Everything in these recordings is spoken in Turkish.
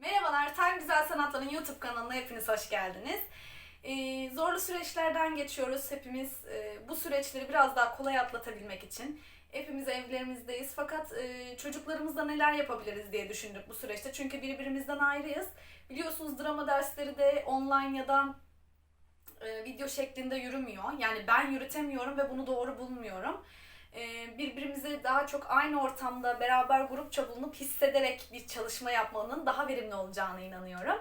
Merhabalar, Time Güzel Sanatlar'ın YouTube kanalına hepiniz hoş geldiniz. Ee, zorlu süreçlerden geçiyoruz hepimiz. Ee, bu süreçleri biraz daha kolay atlatabilmek için. Hepimiz evlerimizdeyiz fakat e, çocuklarımızla neler yapabiliriz diye düşündük bu süreçte. Çünkü birbirimizden ayrıyız. Biliyorsunuz drama dersleri de online ya da e, video şeklinde yürümüyor. Yani ben yürütemiyorum ve bunu doğru bulmuyorum. E, birbirimize daha çok aynı ortamda beraber grupça bulunup hissederek bir çalışma yapmanın daha verimli olacağına inanıyorum.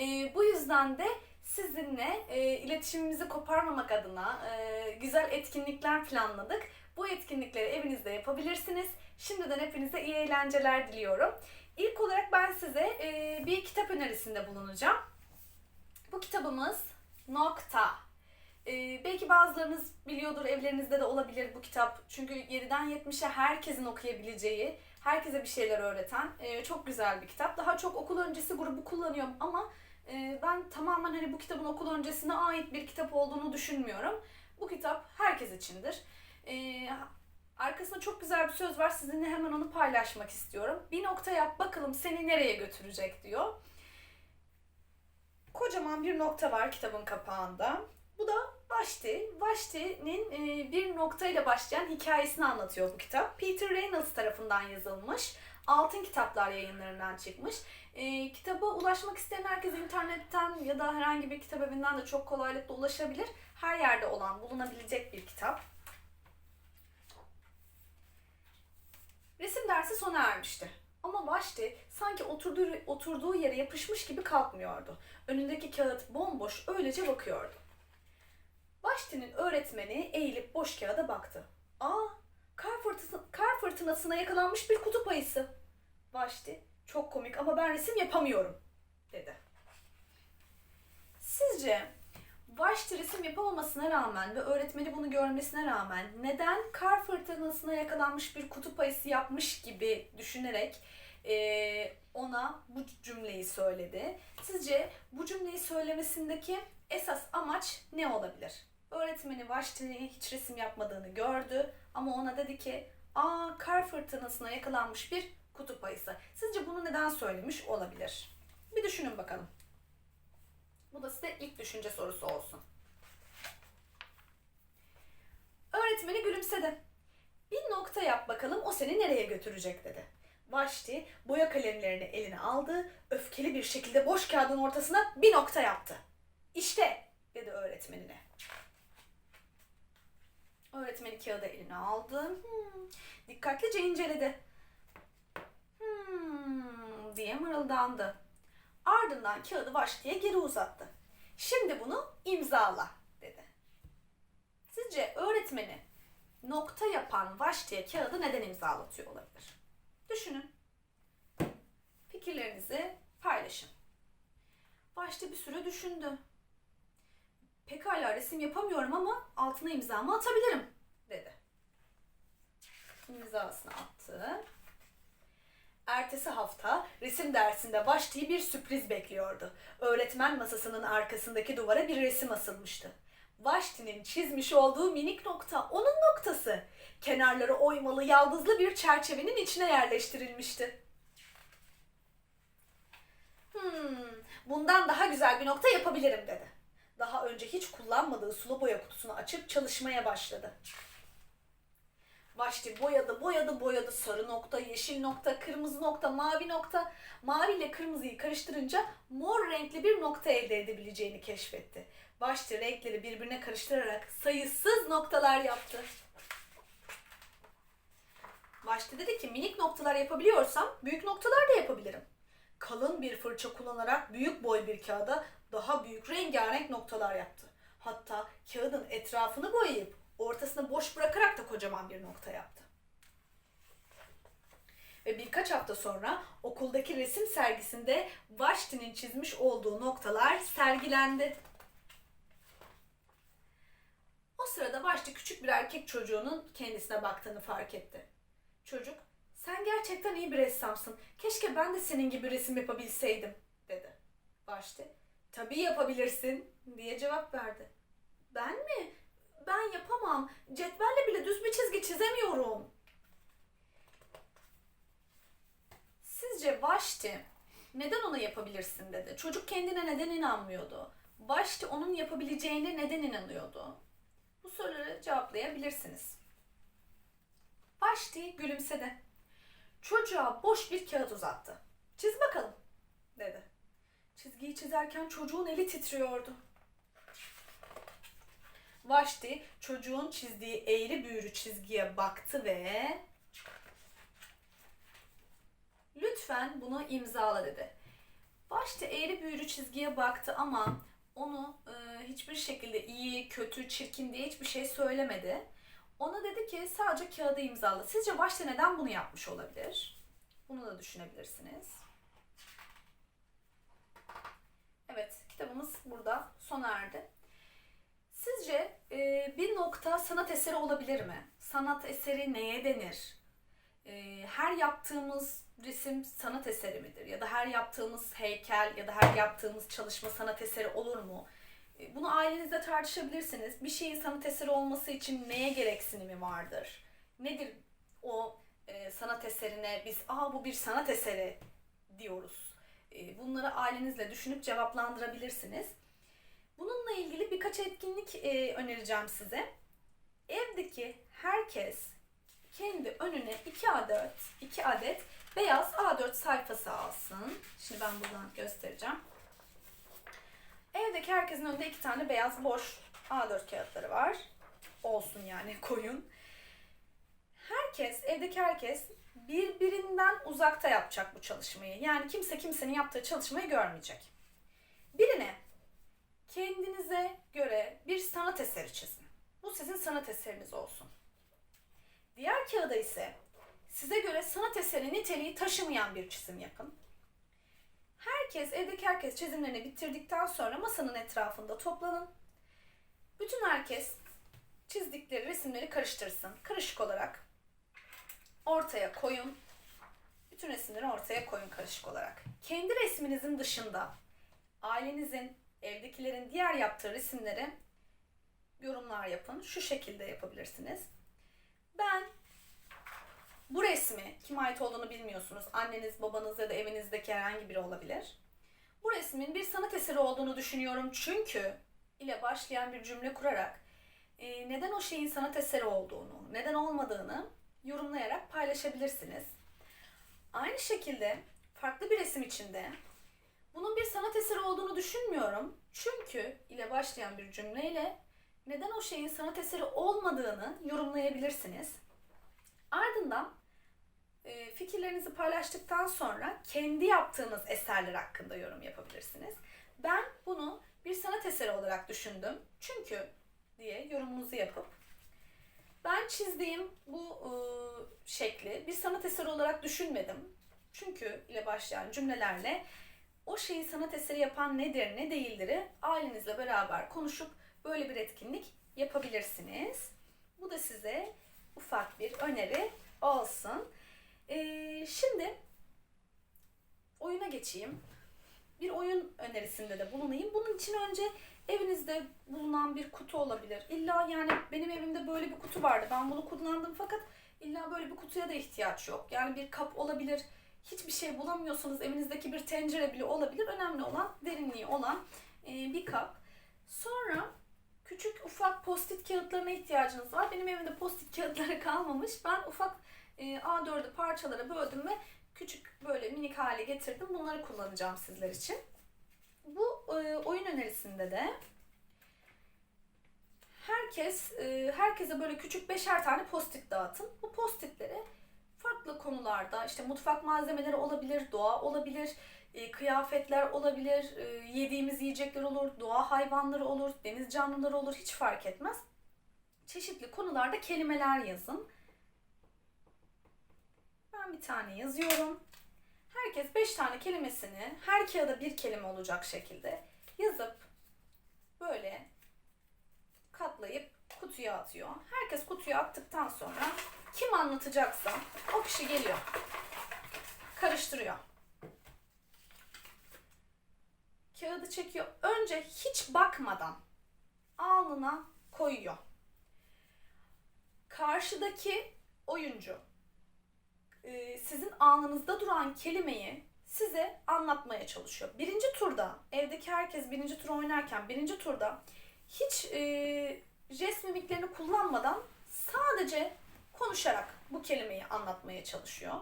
E, bu yüzden de sizinle e, iletişimimizi koparmamak adına güzel etkinlikler planladık. Bu etkinlikleri evinizde yapabilirsiniz. Şimdiden hepinize iyi eğlenceler diliyorum. İlk olarak ben size bir kitap önerisinde bulunacağım. Bu kitabımız Nokta. Ee, belki bazılarınız biliyordur, evlerinizde de olabilir bu kitap. Çünkü 7'den 70'e herkesin okuyabileceği, herkese bir şeyler öğreten e, çok güzel bir kitap. Daha çok okul öncesi grubu kullanıyorum ama e, ben tamamen hani bu kitabın okul öncesine ait bir kitap olduğunu düşünmüyorum. Bu kitap herkes içindir. E, arkasında çok güzel bir söz var. Sizinle hemen onu paylaşmak istiyorum. Bir nokta yap bakalım seni nereye götürecek diyor. Kocaman bir nokta var kitabın kapağında. Bu da Vashti. Vashti'nin e, bir noktayla başlayan hikayesini anlatıyor bu kitap. Peter Reynolds tarafından yazılmış. Altın Kitaplar yayınlarından çıkmış. E, kitaba ulaşmak isteyen herkes internetten ya da herhangi bir kitap evinden de çok kolaylıkla ulaşabilir. Her yerde olan, bulunabilecek bir kitap. Resim dersi sona ermişti. Ama Vashti sanki oturduğu, oturduğu yere yapışmış gibi kalkmıyordu. Önündeki kağıt bomboş öylece bakıyordu. Vashti'nin öğretmeni eğilip boş kağıda baktı. Aa, kar, fırtına, kar fırtınasına yakalanmış bir kutup ayısı. Vashti, çok komik ama ben resim yapamıyorum, dedi. Sizce Vashti resim yapamamasına rağmen ve öğretmeni bunu görmesine rağmen neden kar fırtınasına yakalanmış bir kutup ayısı yapmış gibi düşünerek eee, ona bu cümleyi söyledi? Sizce bu cümleyi söylemesindeki esas amaç ne olabilir? Öğretmeni Vashti'nin hiç resim yapmadığını gördü ama ona dedi ki aa kar fırtınasına yakalanmış bir kutup ayısı. Sizce bunu neden söylemiş olabilir? Bir düşünün bakalım. Bu da size ilk düşünce sorusu olsun. Öğretmeni gülümsedi. Bir nokta yap bakalım o seni nereye götürecek dedi. Vashti boya kalemlerini eline aldı, öfkeli bir şekilde boş kağıdın ortasına bir nokta yaptı. İşte dedi öğretmenine. Öğretmeni kağıdı eline aldı. Hmm, dikkatlice inceledi. Hmm, diye mırıldandı. Ardından kağıdı Vashti'ye geri uzattı. Şimdi bunu imzala dedi. Sizce öğretmeni nokta yapan Vashti'ye kağıdı neden imzalatıyor olabilir? Düşünün. Fikirlerinizi paylaşın. Vashti bir süre düşündü. Pekala resim yapamıyorum ama altına imzamı atabilirim dedi. İmzasını attı. Ertesi hafta resim dersinde Vashti'yi bir sürpriz bekliyordu. Öğretmen masasının arkasındaki duvara bir resim asılmıştı. Vashti'nin çizmiş olduğu minik nokta onun noktası. Kenarları oymalı yaldızlı bir çerçevenin içine yerleştirilmişti. Hmm, bundan daha güzel bir nokta yapabilirim dedi. Daha önce hiç kullanmadığı sulu boya kutusunu açıp çalışmaya başladı. Vashti boyadı, boyadı, boyadı. Sarı nokta, yeşil nokta, kırmızı nokta, mavi nokta. Mavi ile kırmızıyı karıştırınca mor renkli bir nokta elde edebileceğini keşfetti. Vashti renkleri birbirine karıştırarak sayısız noktalar yaptı. Vashti dedi ki minik noktalar yapabiliyorsam büyük noktalar da yapabilirim. Kalın bir fırça kullanarak büyük boy bir kağıda daha büyük rengarenk noktalar yaptı. Hatta kağıdın etrafını boyayıp ortasını boş bırakarak da kocaman bir nokta yaptı. Ve birkaç hafta sonra okuldaki resim sergisinde Vashti'nin çizmiş olduğu noktalar sergilendi. O sırada Vashti küçük bir erkek çocuğunun kendisine baktığını fark etti. Çocuk, sen gerçekten iyi bir ressamsın. Keşke ben de senin gibi resim yapabilseydim, dedi. Vashti, tabii yapabilirsin, diye cevap verdi. Ben mi? Ben yapamam. Cetvelle bile düz bir çizgi çizemiyorum. Sizce Vashti Neden ona yapabilirsin dedi. Çocuk kendine neden inanmıyordu? Başta onun yapabileceğine neden inanıyordu? Bu soruları cevaplayabilirsiniz. Başti gülümsedi. Çocuğa boş bir kağıt uzattı. Çiz bakalım dedi. Çizgiyi çizerken çocuğun eli titriyordu. Vaşti çocuğun çizdiği eğri büğrü çizgiye baktı ve lütfen bunu imzala dedi. Vaşti eğri büğrü çizgiye baktı ama onu e, hiçbir şekilde iyi, kötü, çirkin diye hiçbir şey söylemedi. Ona dedi ki sadece kağıdı imzala. Sizce Vaşti neden bunu yapmış olabilir? Bunu da düşünebilirsiniz. Evet, kitabımız burada sona erdi. Sizce e, bir nokta sanat eseri olabilir mi? Sanat eseri neye denir? E, her yaptığımız resim sanat eseri midir? Ya da her yaptığımız heykel ya da her yaptığımız çalışma sanat eseri olur mu? E, bunu ailenizle tartışabilirsiniz. Bir şeyin sanat eseri olması için neye gereksinimi vardır? Nedir o e, sanat eserine biz aa bu bir sanat eseri diyoruz. E, bunları ailenizle düşünüp cevaplandırabilirsiniz. Bununla ilgili birkaç etkinlik e, önereceğim size. Evdeki herkes kendi önüne 2 adet, 2 adet beyaz A4 sayfası alsın. Şimdi ben buradan göstereceğim. Evdeki herkesin önünde iki tane beyaz boş A4 kağıtları var. Olsun yani koyun. Herkes, evdeki herkes birbirinden uzakta yapacak bu çalışmayı. Yani kimse kimsenin yaptığı çalışmayı görmeyecek. Birine kendinize göre bir sanat eseri çizin. Bu sizin sanat eseriniz olsun. Diğer kağıda ise size göre sanat eseri niteliği taşımayan bir çizim yapın. Herkes, evdeki herkes çizimlerini bitirdikten sonra masanın etrafında toplanın. Bütün herkes çizdikleri resimleri karıştırsın. Karışık olarak ortaya koyun. Bütün resimleri ortaya koyun karışık olarak. Kendi resminizin dışında ailenizin, evdekilerin diğer yaptığı resimleri yorumlar yapın. Şu şekilde yapabilirsiniz. Ben bu resmi kim ait olduğunu bilmiyorsunuz. Anneniz, babanız ya da evinizdeki herhangi biri olabilir. Bu resmin bir sanat eseri olduğunu düşünüyorum çünkü ile başlayan bir cümle kurarak e, neden o şeyin sanat eseri olduğunu, neden olmadığını yorumlayarak paylaşabilirsiniz. Aynı şekilde farklı bir resim içinde bunun bir sanat eseri olduğunu düşünmüyorum. Çünkü ile başlayan bir cümleyle neden o şeyin sanat eseri olmadığını yorumlayabilirsiniz. Ardından e, fikirlerinizi paylaştıktan sonra kendi yaptığınız eserler hakkında yorum yapabilirsiniz. Ben bunu bir sanat eseri olarak düşündüm. Çünkü diye yorumunuzu yapıp ben çizdiğim bu e, şekli bir sanat eseri olarak düşünmedim. Çünkü ile başlayan cümlelerle o şeyi sanat eseri yapan nedir, ne değildir'i ailenizle beraber konuşup böyle bir etkinlik yapabilirsiniz. Bu da size ufak bir öneri olsun. Ee, şimdi oyuna geçeyim. Bir oyun önerisinde de bulunayım. Bunun için önce evinizde bulunan bir kutu olabilir. İlla yani benim evimde böyle bir kutu vardı. Ben bunu kullandım fakat illa böyle bir kutuya da ihtiyaç yok. Yani bir kap olabilir. Hiçbir şey bulamıyorsanız evinizdeki bir tencere bile olabilir. Önemli olan derinliği olan e, bir kap. Sonra küçük ufak postit kağıtlarına ihtiyacınız var. Benim evimde postit kağıtları kalmamış. Ben ufak e, A4'ü parçalara böldüm ve küçük böyle minik hale getirdim. Bunları kullanacağım sizler için. E, oyun önerisinde de herkes e, herkese böyle küçük beşer tane postit dağıtın. Bu postitleri farklı konularda işte mutfak malzemeleri olabilir, doğa olabilir, e, kıyafetler olabilir, yediğimiz yiyecekler olur, doğa hayvanları olur, deniz canlıları olur hiç fark etmez. Çeşitli konularda kelimeler yazın. Ben bir tane yazıyorum. Herkes 5 tane kelimesini her kağıda bir kelime olacak şekilde yazıp böyle katlayıp kutuya atıyor. Herkes kutuya attıktan sonra kim anlatacaksa o kişi geliyor. Karıştırıyor. Kağıdı çekiyor. Önce hiç bakmadan alnına koyuyor. Karşıdaki oyuncu e, sizin alnınızda duran kelimeyi size anlatmaya çalışıyor. Birinci turda evdeki herkes birinci tur oynarken birinci turda hiç e, jest mimiklerini kullanmadan sadece konuşarak bu kelimeyi anlatmaya çalışıyor.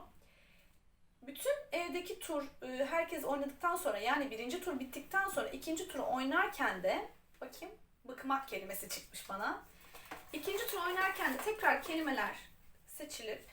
Bütün evdeki tur e, herkes oynadıktan sonra yani birinci tur bittikten sonra ikinci turu oynarken de bakayım bıkmak kelimesi çıkmış bana. İkinci tur oynarken de tekrar kelimeler seçilip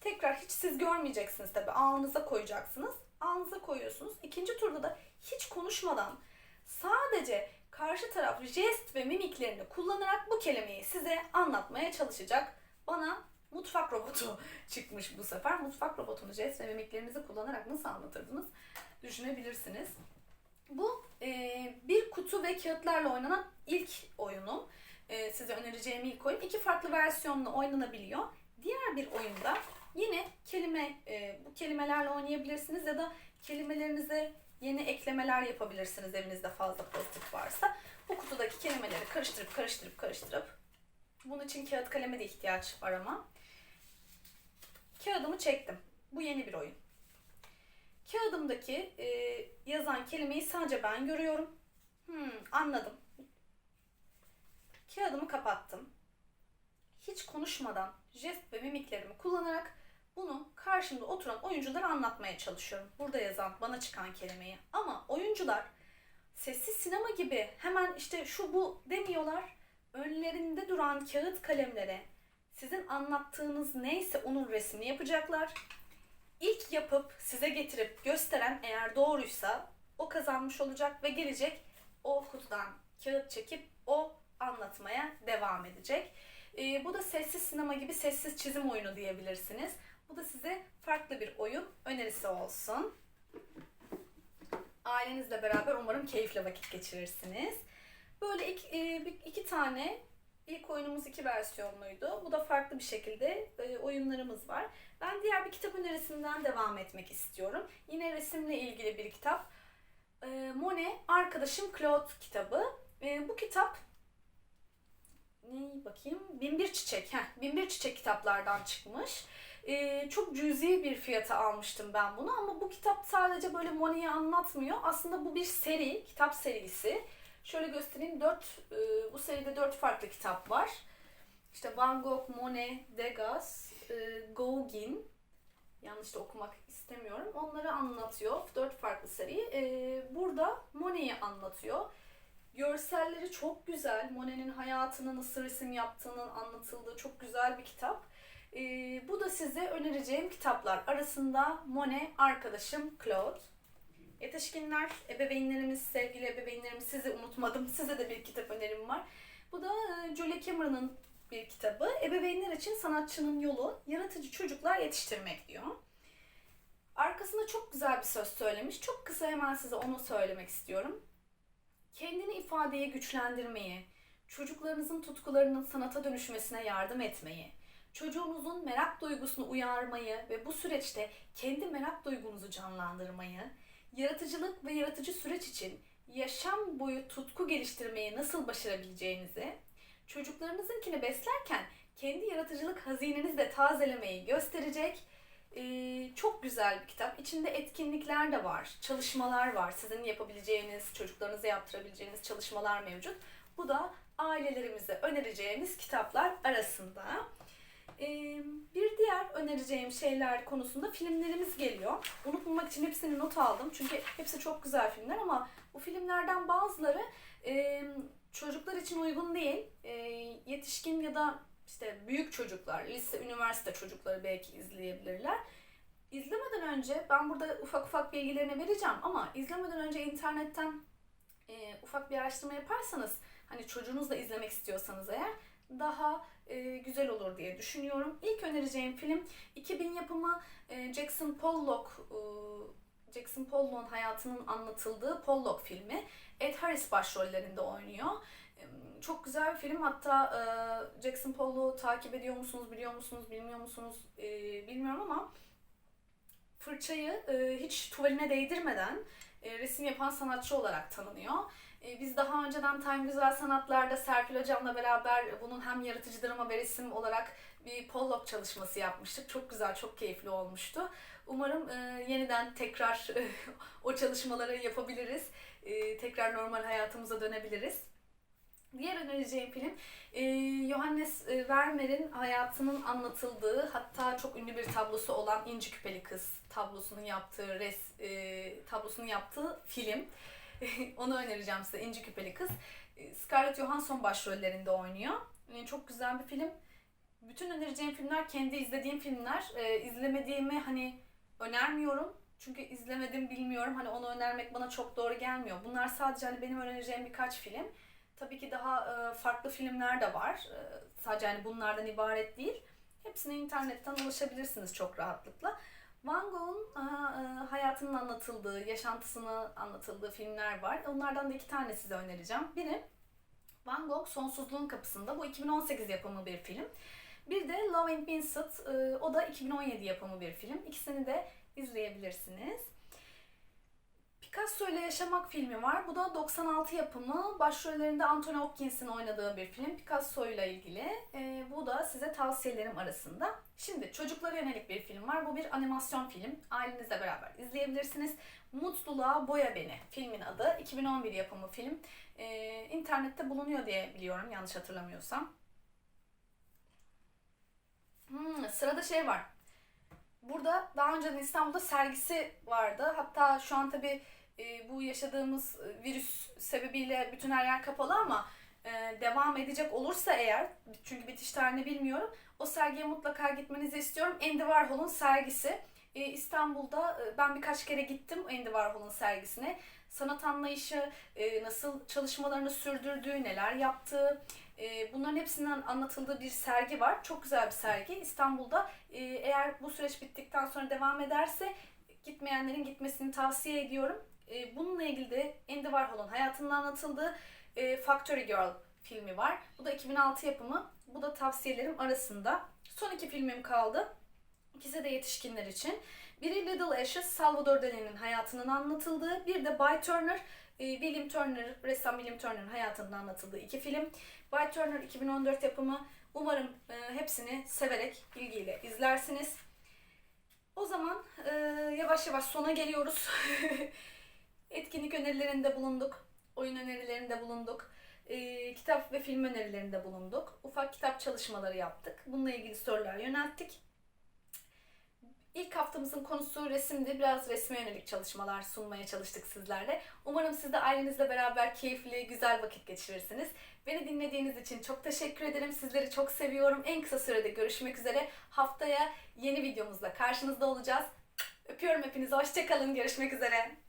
tekrar hiç siz görmeyeceksiniz tabii. Alnınıza koyacaksınız. Alnınıza koyuyorsunuz. İkinci turda da hiç konuşmadan sadece karşı taraf jest ve mimiklerini kullanarak bu kelimeyi size anlatmaya çalışacak. Bana mutfak robotu çıkmış bu sefer. Mutfak robotunu jest ve mimiklerinizi kullanarak nasıl anlatırdınız düşünebilirsiniz. Bu e, bir kutu ve kağıtlarla oynanan ilk oyunum. E, size önereceğim ilk oyun. İki farklı versiyonla oynanabiliyor. Diğer bir oyunda yine kelime e, bu kelimelerle oynayabilirsiniz ya da kelimelerinize yeni eklemeler yapabilirsiniz evinizde fazla pozitif varsa. Bu kutudaki kelimeleri karıştırıp karıştırıp karıştırıp bunun için kağıt kaleme de ihtiyaç var ama. Kağıdımı çektim. Bu yeni bir oyun. Kağıdımdaki e, yazan kelimeyi sadece ben görüyorum. Hmm, anladım. Kağıdımı kapattım. Hiç konuşmadan jest ve mimiklerimi kullanarak bunu karşımda oturan oyunculara anlatmaya çalışıyorum. Burada yazan, bana çıkan kelimeyi. Ama oyuncular sessiz sinema gibi hemen işte şu bu demiyorlar. Önlerinde duran kağıt kalemlere sizin anlattığınız neyse onun resmini yapacaklar. İlk yapıp size getirip gösteren eğer doğruysa o kazanmış olacak ve gelecek o kutudan kağıt çekip o anlatmaya devam edecek. Ee, bu da sessiz sinema gibi sessiz çizim oyunu diyebilirsiniz. Bu da size farklı bir oyun önerisi olsun. Ailenizle beraber umarım keyifle vakit geçirirsiniz. Böyle iki, e, iki tane ilk oyunumuz iki versiyonluydu. Bu da farklı bir şekilde e, oyunlarımız var. Ben diğer bir kitap önerisinden devam etmek istiyorum. Yine resimle ilgili bir kitap. E, Monet Arkadaşım Claude kitabı. Bu kitap ne bakayım? Binbir Çiçek. Heh, Binbir Çiçek kitaplardan çıkmış. Ee, çok cüzi bir fiyata almıştım ben bunu ama bu kitap sadece böyle Monet'i anlatmıyor. Aslında bu bir seri, kitap serisi. Şöyle göstereyim. Dört, e, bu seride dört farklı kitap var. İşte Van Gogh, Monet, Degas, e, Gauguin. Yanlış da okumak istemiyorum. Onları anlatıyor. Dört farklı seri. E, burada Monet'i anlatıyor. Görselleri çok güzel. Monet'in hayatını nasıl resim yaptığının anlatıldığı çok güzel bir kitap. Ee, bu da size önereceğim kitaplar arasında Monet Arkadaşım Claude. Yetişkinler, ebeveynlerimiz, sevgili ebeveynlerimiz sizi unutmadım. Size de bir kitap önerim var. Bu da e, Julia Cameron'ın bir kitabı. Ebeveynler için sanatçının yolu, yaratıcı çocuklar yetiştirmek diyor. Arkasında çok güzel bir söz söylemiş. Çok kısa hemen size onu söylemek istiyorum kendini ifadeye güçlendirmeyi, çocuklarınızın tutkularının sanata dönüşmesine yardım etmeyi, çocuğunuzun merak duygusunu uyarmayı ve bu süreçte kendi merak duygunuzu canlandırmayı, yaratıcılık ve yaratıcı süreç için yaşam boyu tutku geliştirmeyi nasıl başarabileceğinizi, çocuklarınızınkini beslerken kendi yaratıcılık hazinenizi de tazelemeyi gösterecek ee, çok güzel bir kitap. İçinde etkinlikler de var, çalışmalar var. Sizin yapabileceğiniz, çocuklarınıza yaptırabileceğiniz çalışmalar mevcut. Bu da ailelerimize önereceğimiz kitaplar arasında. Ee, bir diğer önereceğim şeyler konusunda filmlerimiz geliyor. Unutmamak için hepsini not aldım. Çünkü hepsi çok güzel filmler ama bu filmlerden bazıları e, çocuklar için uygun değil. E, yetişkin ya da işte büyük çocuklar, lise, üniversite çocukları belki izleyebilirler. İzlemeden önce ben burada ufak ufak bilgilerini vereceğim ama izlemeden önce internetten e, ufak bir araştırma yaparsanız hani çocuğunuzla izlemek istiyorsanız eğer daha e, güzel olur diye düşünüyorum. İlk önereceğim film 2000 yapımı e, Jackson Pollock e, Jackson Pollock'un hayatının anlatıldığı Pollock filmi. Ed Harris başrollerinde oynuyor. Çok güzel bir film. Hatta e, Jackson Pollock'u takip ediyor musunuz, biliyor musunuz, bilmiyor musunuz e, bilmiyorum ama fırçayı e, hiç tuvaline değdirmeden e, resim yapan sanatçı olarak tanınıyor. E, Biz daha önceden Time Güzel Sanatlar'da Serpil Hocam'la beraber bunun hem yaratıcı drama ve resim olarak bir pollok çalışması yapmıştık. Çok güzel, çok keyifli olmuştu. Umarım e, yeniden tekrar o çalışmaları yapabiliriz. E, tekrar normal hayatımıza dönebiliriz. Diğer önereceğim film e, Johannes e, Vermeer'in hayatının anlatıldığı hatta çok ünlü bir tablosu olan İnci Küpeli Kız tablosunun yaptığı res e, tablosunun yaptığı film. Onu önereceğim size İnci Küpeli Kız. E, Scarlett Johansson başrollerinde oynuyor. E, çok güzel bir film. Bütün önereceğim filmler kendi izlediğim filmler. E, izlemediğimi hani önermiyorum. Çünkü izlemedim bilmiyorum. Hani onu önermek bana çok doğru gelmiyor. Bunlar sadece hani benim önereceğim birkaç film. Tabii ki daha e, farklı filmler de var. E, sadece hani bunlardan ibaret değil. Hepsine internetten ulaşabilirsiniz çok rahatlıkla. Van Gogh'un e, hayatının anlatıldığı, yaşantısını anlatıldığı filmler var. Onlardan da iki tane size önereceğim. Biri Van Gogh Sonsuzluğun Kapısında. Bu 2018 yapımı bir film. Bir de Loving Vincent. e, O da 2017 yapımı bir film. İkisini de izleyebilirsiniz. Picasso ile Yaşamak filmi var. Bu da 96 yapımı. Başrollerinde Anthony Hopkins'in oynadığı bir film. Picasso ile ilgili. Ee, bu da size tavsiyelerim arasında. Şimdi çocuklara yönelik bir film var. Bu bir animasyon film. Ailenizle beraber izleyebilirsiniz. Mutluluğa Boya Beni filmin adı. 2011 yapımı film. Ee, internette bulunuyor diye biliyorum yanlış hatırlamıyorsam. Hmm, sırada şey var. Burada daha önceden İstanbul'da sergisi vardı. Hatta şu an tabii e, bu yaşadığımız e, virüs sebebiyle bütün her yer kapalı ama e, devam edecek olursa eğer çünkü bitiş tarihini bilmiyorum o sergiye mutlaka gitmenizi istiyorum. Andy Warhol'un sergisi. İstanbul'da ben birkaç kere gittim Andy Warhol'un sergisine. Sanat anlayışı, nasıl çalışmalarını sürdürdüğü, neler yaptığı, bunların hepsinden anlatıldığı bir sergi var. Çok güzel bir sergi. İstanbul'da eğer bu süreç bittikten sonra devam ederse gitmeyenlerin gitmesini tavsiye ediyorum. E, bununla ilgili de Andy Warhol'un hayatının anlatıldığı e, Factory Girl filmi var. Bu da 2006 yapımı. Bu da tavsiyelerim arasında. Son iki filmim kaldı. İkisi de yetişkinler için. Biri Little Ashes, Salvador Dali'nin hayatının anlatıldığı. Bir de By Turner, e, William Turner, ressam William Turner'ın hayatının anlatıldığı iki film. By Turner 2014 yapımı. Umarım e, hepsini severek, ilgiyle izlersiniz. O zaman e, yavaş yavaş sona geliyoruz. Etkinlik önerilerinde bulunduk. Oyun önerilerinde bulunduk. E, kitap ve film önerilerinde bulunduk. Ufak kitap çalışmaları yaptık. Bununla ilgili sorular yönelttik. İlk haftamızın konusu resimdi. Biraz resme yönelik çalışmalar sunmaya çalıştık sizlerle. Umarım siz de ailenizle beraber keyifli, güzel vakit geçirirsiniz. Beni dinlediğiniz için çok teşekkür ederim. Sizleri çok seviyorum. En kısa sürede görüşmek üzere. Haftaya yeni videomuzla karşınızda olacağız. Öpüyorum hepinizi. Hoşçakalın. Görüşmek üzere.